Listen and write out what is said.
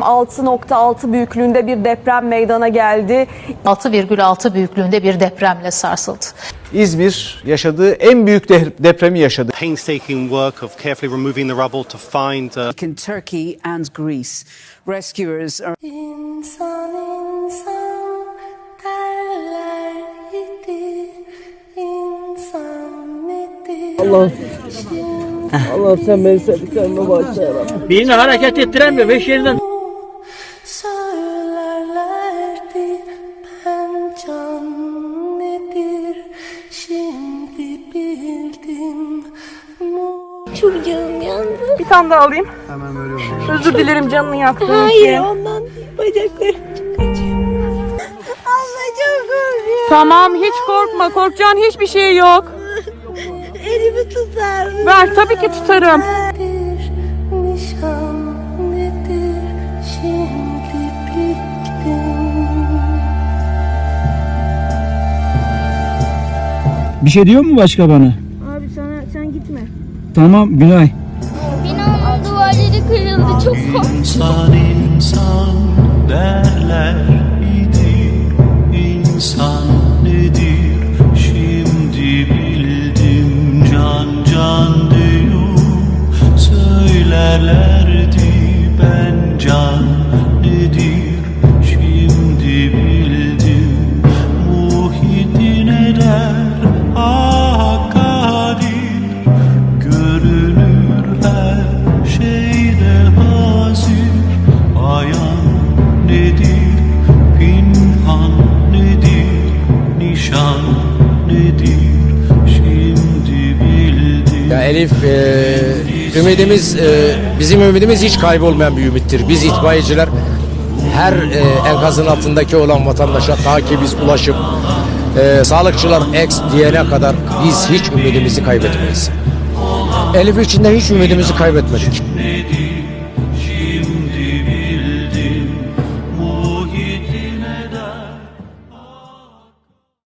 6.6 büyüklüğünde bir deprem meydana geldi. 6,6 büyüklüğünde bir depremle sarsıldı. İzmir yaşadığı en büyük de- depremi yaşadı. painstaking work of carefully removing the rubble to find uh, in Turkey and Greece. Rescuers are İnsan insan derler idi İnsan nedir Allah Allah sen beni sevdiklerime bağışla ya Rabbi. Birini hareket ettiremiyorum. Beş yerinden Çok canım yandı Bir tane daha alayım. Hemen böyle Özür dilerim canını yaktığım Hayır için. ondan değil bacaklarım çok acıyor Abla çok korkuyorum Tamam hiç korkma. Korkacağın hiçbir şey yok. Elimi tutar mısın? Ver tabii ki tutarım. Bir şey diyor mu başka bana? Tamam Günay. Binanın duvarları kırıldı çok korktum. İnsan insan derler idi İnsan nedir şimdi bildim Can can diyor söylerlerdi Ben can nedir Ya Elif, e, ümidimiz, e, bizim ümidimiz hiç kaybolmayan bir ümittir. Biz itfaiyeciler her e, enkazın altındaki olan vatandaşa ta ki biz ulaşıp e, sağlıkçılar ex diyene kadar biz hiç ümidimizi kaybetmeyiz. Elif için de hiç ümidimizi kaybetmedik.